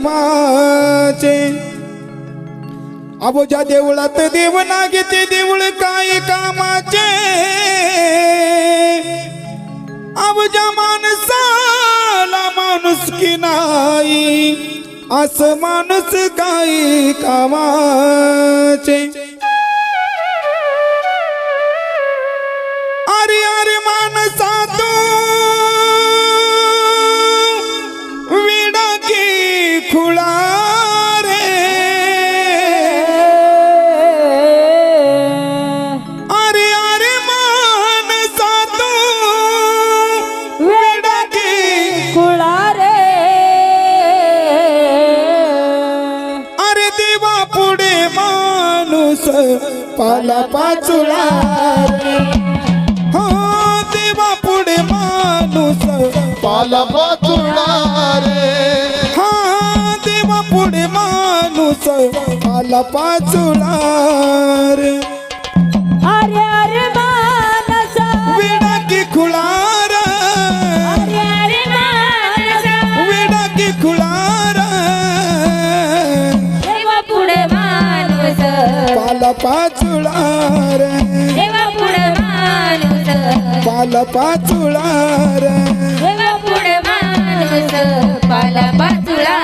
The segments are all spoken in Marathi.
रामाचे अबो देवळात देव नागे ते देऊळ काय कामाचे. अबजा माणसाला माणूस की नाही असं माणूस काही कामाचे. अरे अरे माणस माणूस पाला पाचुळा हो देवा पुढे माणूस पाला पाचुळा रे हा देवा पुढे माणूस पाला पाचुळा रे. अरे पाला पाचुळा रे. देवा पुढे माणूस पाला पाचुळा रे. देवा पुढे माणूस पाला पाचुळा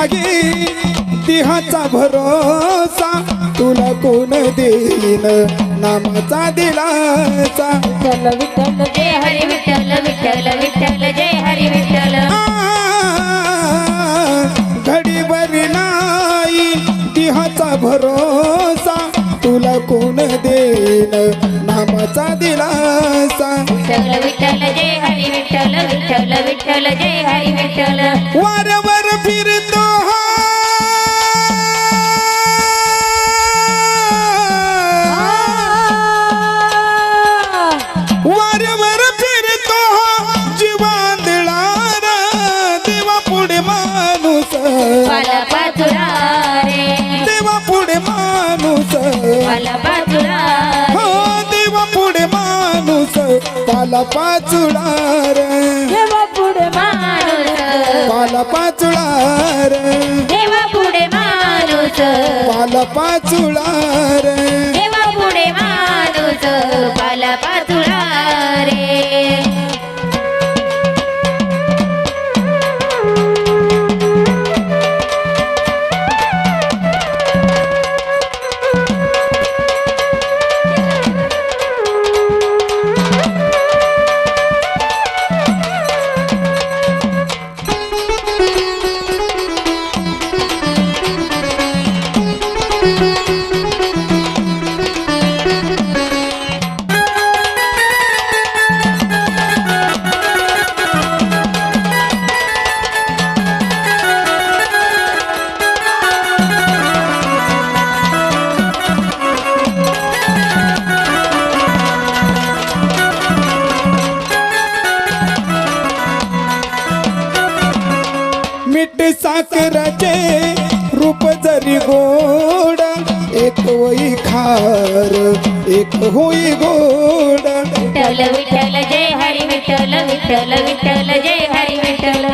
नाही तिहाचा भरोसा तुला कोण देईन? नामाचा दिलाचा विठ्ठल विठ्ठल जय हरी विठ्ठल विठ्ठल विठ्ठल जय हरी विठ्ठल. आ, घडीभर नाही. तिहाचा भरोसा नामाचा दिलासा विठ्ठल विठ्ठल जय हरी विठ्ठल विठ्ठल विठ्ठल जय हरी विठ्ठल वारंवार फिरतो पाला पाचुळार. देवा पुढे माणूस. पाला पाचुळार. देवा पुढे माणूस. पाला पाचुळार. देवा पुढे माणूस. पाला पाचुळा मीठ साखराचे रूप जरी गोड एक होई खार एक होई गोड. विठ्ठल विठ्ठल जय हरी विठ्ठल विठ्ठल विठ्ठल जय हरी विठ्ठल.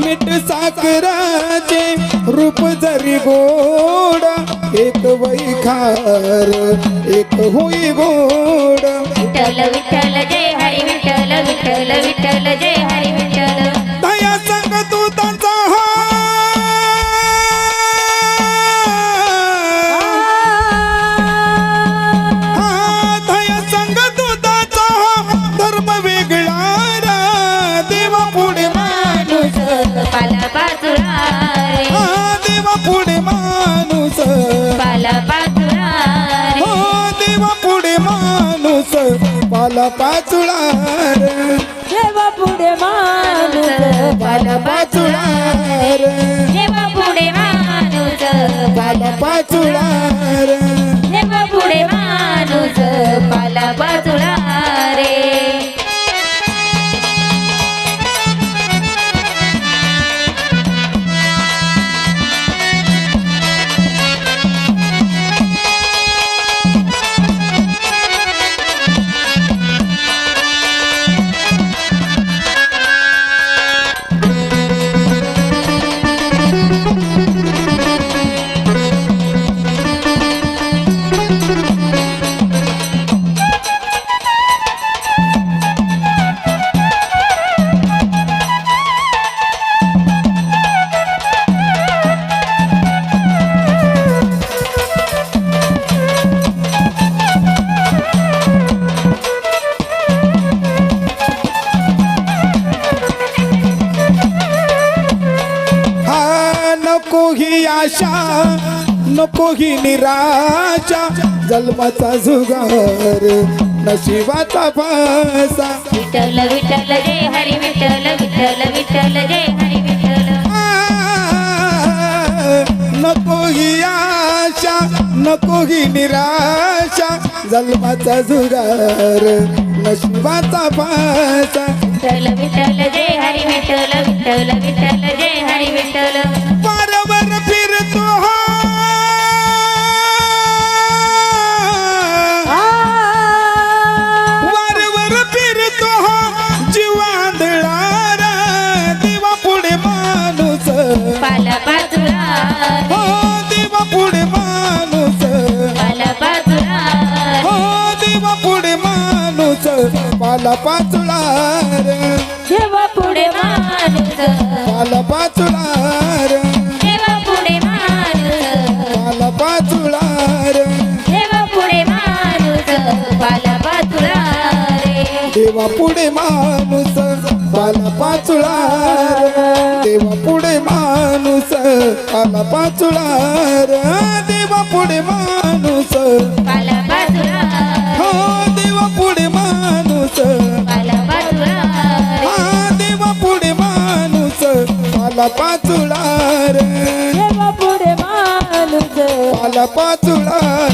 मीठ साखराचे रूप जरी गोड एक वई खार एक होई गोड. विठ्ठल विठ्ठल जय हरी पाचुळा नको ही आशा नको ही निराशा. जन्माचा जुगार नशिबाचा फासा विठ्ठल विठ्ठल जय हरी विठ्ठल विठ्ठल विठ्ठल जय हरी विठ्ठल. नको ही आशा नको ही निराशा. जन्माचा जुगार नशिबाचा फासा विठ्ठल विठ्ठल जय हरी विठ्ठल विठ्ठल विठ्ठल जय हरी पाला पाचुळा देवा पुढे माणूस. पाला पाचुळा पुढे माणूस. पाला पाचुळा रे. देवा पुढे माणूस. पाला रे. देवा पुढे माणूस पाला पाचुळा देवा पुढे माणूस पाला पाचुळा पाला पाचुळा रे. देवा पुढे माणूस पाला पाचुळा.